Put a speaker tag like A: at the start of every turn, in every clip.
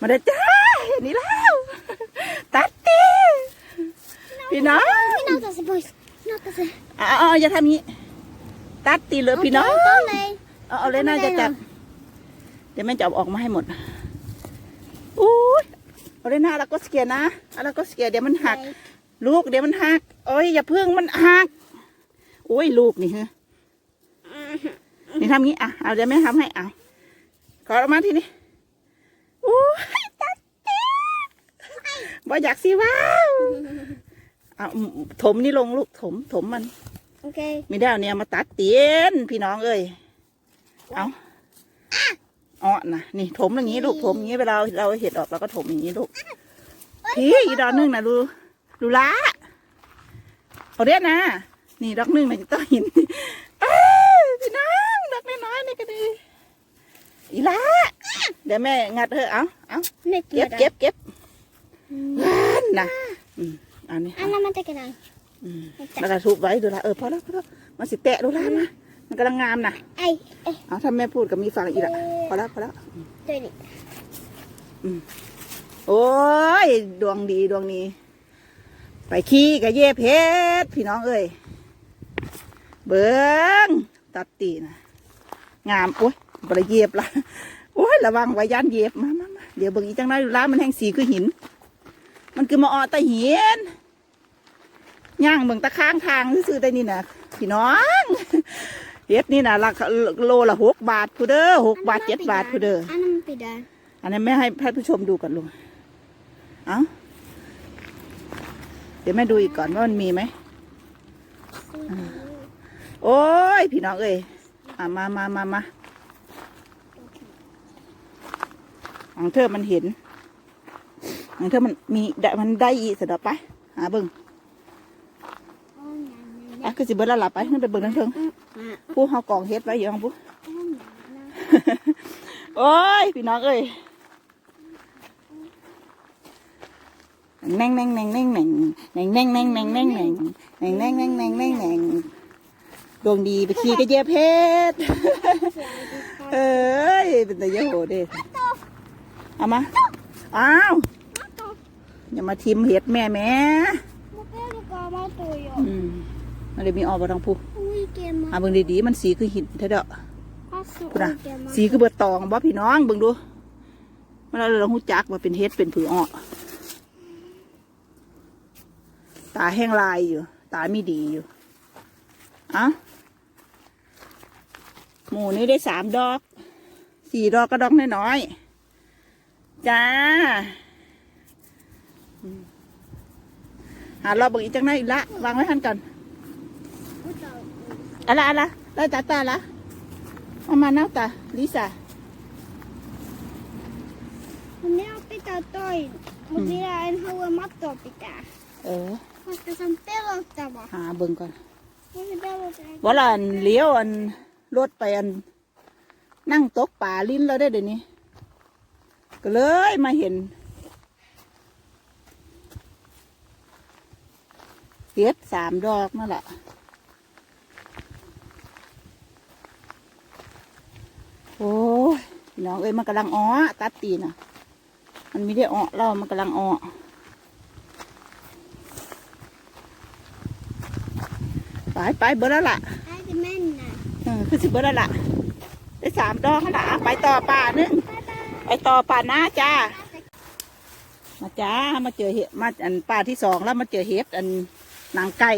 A: มาได้อจ้าเห็นนี่แล้ว ตัดตีพี่น้อง
B: Minä se pois. Minä otan se.
A: เอาเอาเอาอย่าทำงี้ ตัดตีเลยพี่น้อง
B: Tolleen.
A: เอาเอาเลยน่าจะจับเดี๋ยวแม่จะเอาออกมาให้หมดอุ้ยเอาเลยนะแล้วก็สเกียร์นะเอาแล้วก็สเกียร์เดี๋ยวมันหัก ลูกเดี๋ยวมันหักโอ้ยอย่าเพิ่งมันหักโอ้ยลูกนี่ฮะนี่ทำงี้อะเอาเดี๋ยวแม่ทำให้เอาขอออกมาทีนี้ โอ้ยตัดเจ๊บ่อยากสิว้าวเอาถมนี่ลงลูกถมถมมัน
B: Okej.
A: มีได้เอาเนี่ยมาตัดเตียนพี่น้องเอ้ยเอาอ๋อนะนี่ถมอย่างนี้ลูกถมอย่างนี้เวลาเราเห็ดออกเราก็ถมอย่างนี้ลูกพี่อีกดอกหนึงนะดูดูละเอาเรียกนะนี่ดอกหนึงนะจะต้องหินเอ้ยพี่น้องดอกน้อยๆนี่ก็ดีอีละ เดี๋ยวแม่งัดเถอะเอาเอา
B: Nyt
A: เก็บ
B: lyödään.
A: เก็บเก็บนั่นนะอืมเอันนี้
B: Anna mä tekemään.
A: อืมแล้วก็ทุบไว้ดูละเออพอแล้วพอแล้วมันสิแตะดูละนะมันกำลังงามนะ
B: Ei, ei.
A: เอาถ้าแม่พูดกับมีฟังอีกละพอแล้วพอแล้ว
B: Toi niin.
A: โอ้ยดวงดีดวงนี้ ไปขี้กับเย่เพชรพี่น้องเอ้ยเบิ้งตัดตีนะงามโอ้ยบริเย็บละ โอ้ยระวังไว้ยันเหย็บมามามาเดี๋ยวเบิ่งอีจังน้อยดูละมันแห้งสีคือหิน มันคือมาออตะเหียนย่างเบิ่งตะข้างทางซื้อๆได้นี่นะพี่น้องเฮ็ดนี่นะราคาโลละหกบาทผู้เด้อหกบาทเจ็ดบาทผู้เด้อ
B: Anna mä pidän.
A: อันนี้นแม่ให้ให้ผู้ชมดูก่อนลุงเอาเดี๋ยวแม่ดูอีกก่อนว่ามันมีไหมโอ้ย พี่น้องเอ้ยอะมามามามาข อังเธอมันเห็นของเธอมันมีมันได้อีสะดอกไปหาเบิ่งอะคือสิเบิ่งล้วหลับไปขึ้นไปเบิ่งทั้งเทิงผู้เฮากองเฮ็ดไว้อยู่ข้างผู้โอ้ยพี่น้องเอ้ยแน่งแน่งแน่งแน่งแน่งแน่งแน่งแน่งแน่งแน่งแน่งแน่งแน่งแน่งแน่งแน่งแน่งดวงดีไปขี่กระเจี๊ยบเพชรเอ้ยเป็นตาเยอะโหเด้ เอามา อ้าว อย่ามาทิมเห็ดแม่แม่
B: Mä pelkään matoja.
A: อืมมันเลยมีออกมาทางผู้
B: Oikein
A: อ่าเบิ่งดีๆมันสีคือหินเท่าเด้อ
B: Hassu
A: คุณนะ
B: oikein
A: สีคือเบิดตองบ่พี่น้องเบิ่งดูมันเราเราหูจักว่าเป็นเฮ็ดเป็นผืออ้อตาแห้งลายอยู่ ตาไม่ดีอยู่เอะหมูนี่ได้สามดอก สี่ดอกก็ดอกน้อยๆ จ้าหารอบังอีกจังไหนอีกละวางไว้ท่านก่อนอะไรอะไรได้ตาตาละมามาเน่าตาลิซ่า
B: วันนี้เอาไปตาต่อยวันนี้
A: เราเอา
B: หัวมัดตัวไปตา
A: เอ
B: อมันจะทำเปรี้ยวจ้าบ่
A: หาเบิ่งก่อนว่าเราเลี้ยวอันรถไปอันนั่งตกป่าลิ้นเราได้เดี๋ยวนี้ ก็เลยมาเห็นเฮ็ดสามดอกนั่นแหละโอ้ยพี่น้องเอ้ยมันกำลังอ้อตัดตีนอะ มันไม่ได้อ้อเรามันกำลังอ้อไปไปเบอร์แล้วล่ะ
B: Äiti mennä.
A: เออคือสิบเบอร์แล้วล่ะได้สามดอกแล้วล่ะไปต่อป่านึง ไปต่อป่าหน้าจ้า มาจ้า มาเจอเห็ดมาอันป่าที่สองแล้วมาเจอเห็ดอันนางไก่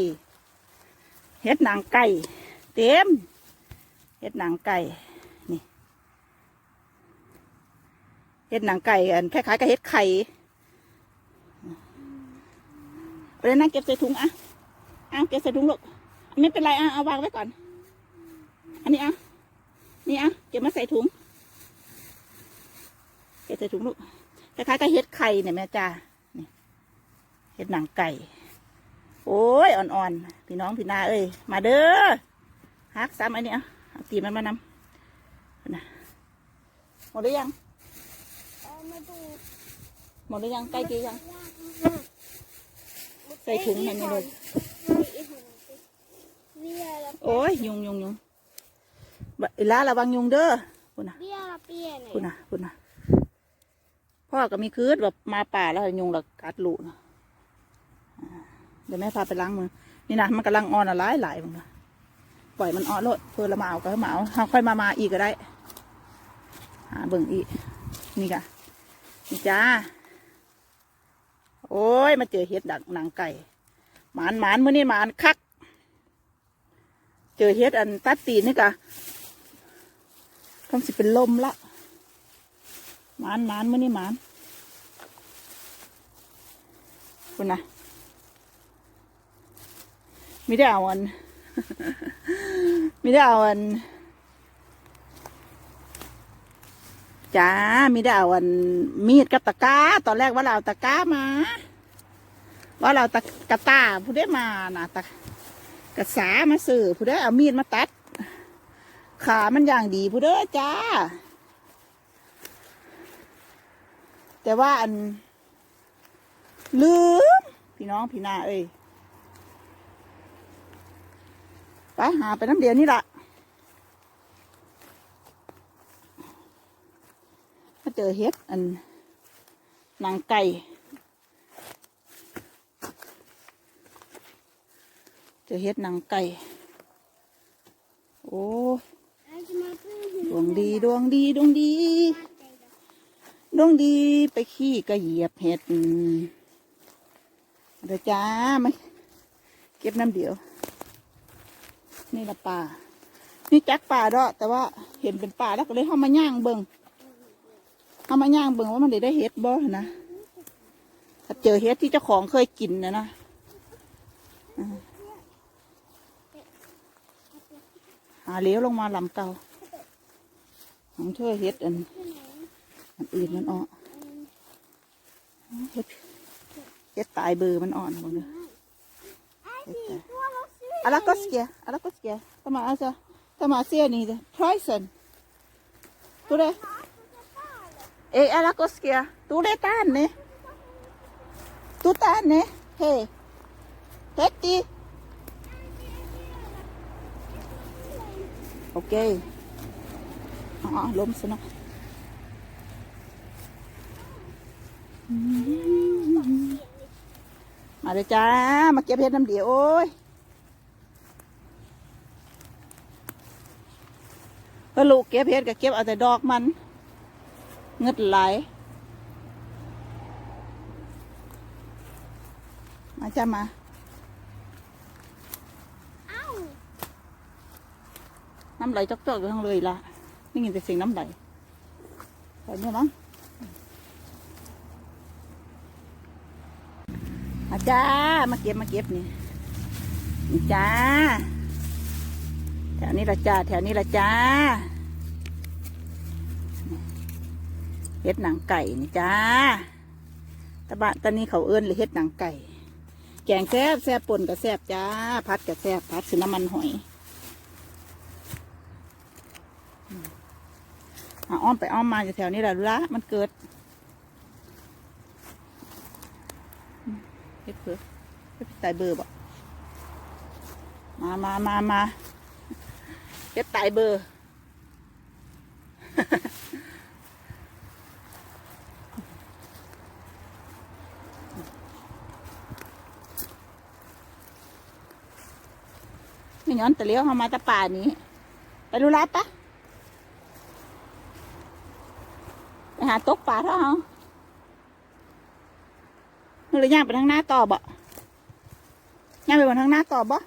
A: เห็ดนางไก่ เต็ม เห็ดนางไก่ นี่ เห็ดนางไก่อันคล้ายๆกับเห็ดไข่เอาเลยนะเก็บใส่ถุงอะเอาเก็บใส่ถุงลูกไม่เป็นไรอะเอาวางไว้ก่อน อันนี้อะนี่อะเก็บมาใส่ถุง เก็บใส่ถุงลูกคล้ายๆกับเห็ดไข่เนี่ยแม่จ้านี่เห็ดหนังไก่ โอ้ยอ่อนๆ พี่น้องพี่นาเอ้ย มาเด้อฮักซ้ำอันนี้อะเอาตีนมันมานำนะหมดหรือยัง
B: Mä tuun.
A: หมดหรือยังใกล้กี่ยังใส่ถุงให้แม่เลย
B: Ei ihanasti. Vielä,
A: โอ้ยยุงยุงยุงบะอีลาระวังยุงเด้อคุณนะ
B: vielä pieni.
A: คุณนะคุณนะ พ่อก็มีคืดแบบมาป่าแล้วยุงหลักกัดลูกนะเดี๋ยวแม่พาไปล้างมือ นี่นะมันกำลังอ่อนอะหลายหลายมึงนะปล่อยมันอ่อนโลดเพื่อละมาเอาก็มาเอาเอาค่อยมามาอีกก็ได้หาเบิ่งอีกนี่ค่ะนี่จ้า โอ้ยมาเจอเห็ดดักหนังไก่หมานหมานมื่อนี้หมานคัก เจอเห็ดอันตัดตีนนี่กะคงสิเป็นลมละหมานหมานมื่อนี้หมาน คุณนะไม่ได้เอาอันไม่ได้เอาอันจ้ามีได้เอาอันมีดกับตะกร้า ตอนแรกว่าเราตะกร้ามา ว่าเราตะกระตาผู้ได้มานะตะกระสามาสื่อผู้ได้เอามีดมาตัด ขามันอย่างดีผู้เด้จ้า แต่ว่าอัน ลืม พี่น้องพี่นาเอ้ยไปหาไปน้ำเดียวนี่ละมาเจอเห็ดอันนังไก่เจอเห็ดนังไก่โอ้ดวงดีดวงดีดวงดีดวงดีไปขี้ก็เหยียบเห็ด เดี๋ยวจ้ามาเก็บน้ำเดียว นี่ละป่า นี่จักป่าดอกแต่ว่าเห็นเป็นป่าแล้วก็เลยเข้ามาย่างเบิงเอามาย่างเบิ่งว่ามันได้ได้เฮ็ดบ่นะถ้าเจอเฮ็ดที่เจ้าของเคยกินนะนะหาเลี้ยวลงมาลำเก่าของเธอเฮ็ดอันอันอื่นมันอ่อนเฮ็ด เฮ็ดตายเบอร์มันอ่อนหมดเลยอะไรก็สเกียอะไรก็สเกียทำไมอาซะทำไมเสียนี่เด้ทรอยสันตัวเด้ E alla koskea. Tule tänne. Tu tänne. Hei. Heti. Okei. Okay. Ah, lom sana. มาเลยจ้า มาเก็บเห็ดน้ำเดียวโอ้ยก็ลูกเก็บเห็ดก็เก็บเอาแต่ดอกมันเงึดไหลมาจ้ามาน้ำไหลจอกๆอยู่ทั้งเลยละนี่ยินแต่เสียงน้ำไหลไปเนี่ยมั้งมา จ้า มาเก็บมาเก็บนี่นี่จ้า แถวนี้ละจ้า แถวนี้ละจ้าเฮ็ดหนังไก่นี่จ้าตะบะตอนนี้เขาเอิ้นหรือเฮ็ดหนังไก่ แกงแซ่บแซ่บป่นกับแซ่บจ้า พัดกับแซ่บพัดคือน้ำมันหอยอ้อมไปอ้อมมาอยู่แถวนี้แหละละมันเกิดอืม เฮ็ดเผือเฮ็ดไตเบอร์บ่มามามามาเฮ็ดไตเบอร์ ไม่ย้อนแต่เลี้ยวเข้ามาแตะป่านี้ ไปดูรัดปะไปหาตกป่าเท่าเขา หรือย่างไปทางหน้าต่อบ่ย่างไปบนทางหน้าต่อบ่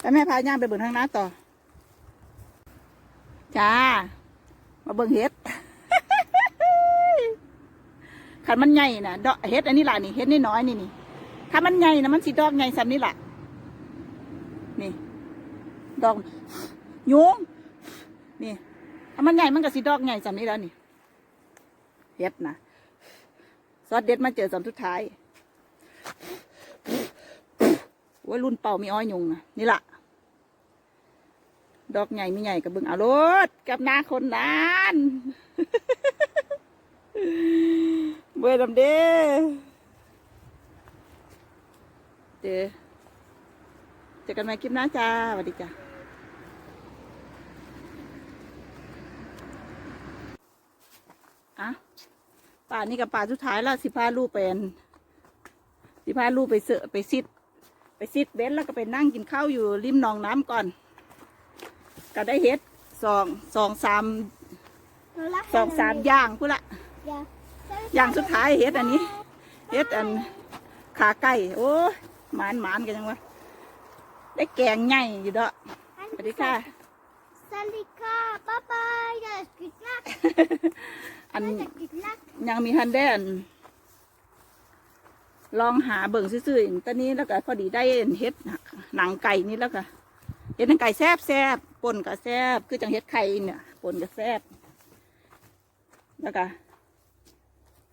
A: ไปแม่พาย่างไปบนทางหน้าต่อ จ้า มาเบิ่งเห็ดขันมันใหญ่นะดอกเห็ดอันนี้ล่ะนี่เห็ดนี่น้อยนี่นี่ถ้ามันใหญ่นะมันสีดอกใหญ่สันนี่ล่ะนี่ ดอกยุงนี่ถ้ามันใหญ่มันก็สีดอกใหญ่สำนี้แล้วนี่เฮ็ดนะ อสเด็ดมาเจอสอนทุดท้ายว่ารุ่นเป่ามีอ้อยยุงนะนี่ละดอกใหญ่ไม่ใหญ่กับเบึงอารถกับหน้าคนนานเบื่อดำเด้เด้เจอกันใหม่คลิปหน้าจ้าสวัสดีจ้าอะ ป่านี่กับป่าสุดท้ายแล้วสิพาลูกเป็นสิพาลูกไปเสอะไปซิดไปซิดเบนซ์แล้วก็ไปนั่งกินข้าวอยู่ริมหนองน้ำก่อน ก็ได้เฮ็ดสองสองสามสองสามอย่างพูดละอย่างสุดท้ายเฮ็ดอันนี้เฮ็ดอันขาไก่โอ้ยหมานหมานกันยังวะได้แกงใหญ่อยู่เด้อสวัสดีค่ะ
B: สวัสดีค่ะบ๊ายบายอย่ากินลัก
A: อัน
B: อย่ากินลัก
A: ยังมีฮันได้อันลองหาเบิ่งซื่อๆอันตอนนี้แล้วก็พอดีได้เฮ็ดหนังไก่นี่แล้วก็เฮ็ดหนังไก่แซ่บแซ่บๆป่นก็แซ่บคือจังเฮ็ดไข่เนี่ยป่นก็แซ่บแล้วก็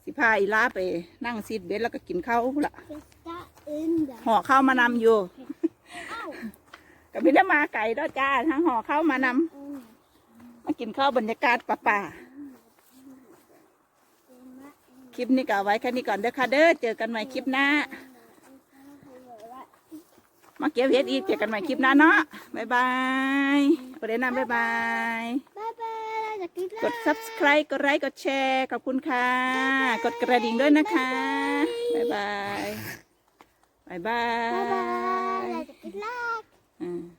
A: สิพาอีลาไปนั่งซีดเบสแล้วก็กินข้าวละ
B: เฟสตาอินเด
A: ห่อข้าวมานำอยู่
B: เอ้า
A: ก็ไม่ได้มาไก่ด้วยจ้าทั้งห่อข้าวมานำ
B: อืม
A: มากินข้าวบรรยากาศป่าๆค ลิปนี้ก็เอาไว้แค่นี้ก่อนเด้อค่ะเด้อเจอกันใหม่คลิปหน้า มาเก็บเห็ดอีกเจอกันใหม่คลิปหน้าเนาะบ๊ายบายประเด็นนะบ๊ายบาย
B: บ๊ายบายอย่ากินลัก
A: กด subscribe กดไลค์กดแชร์ขอบคุณค่ะ กดกระดิ่งด้วยนะคะ บ๊ายบาย บ๊ายบา
B: บ๊ายบาย
A: ย
B: อย่ากินลัก
A: อืม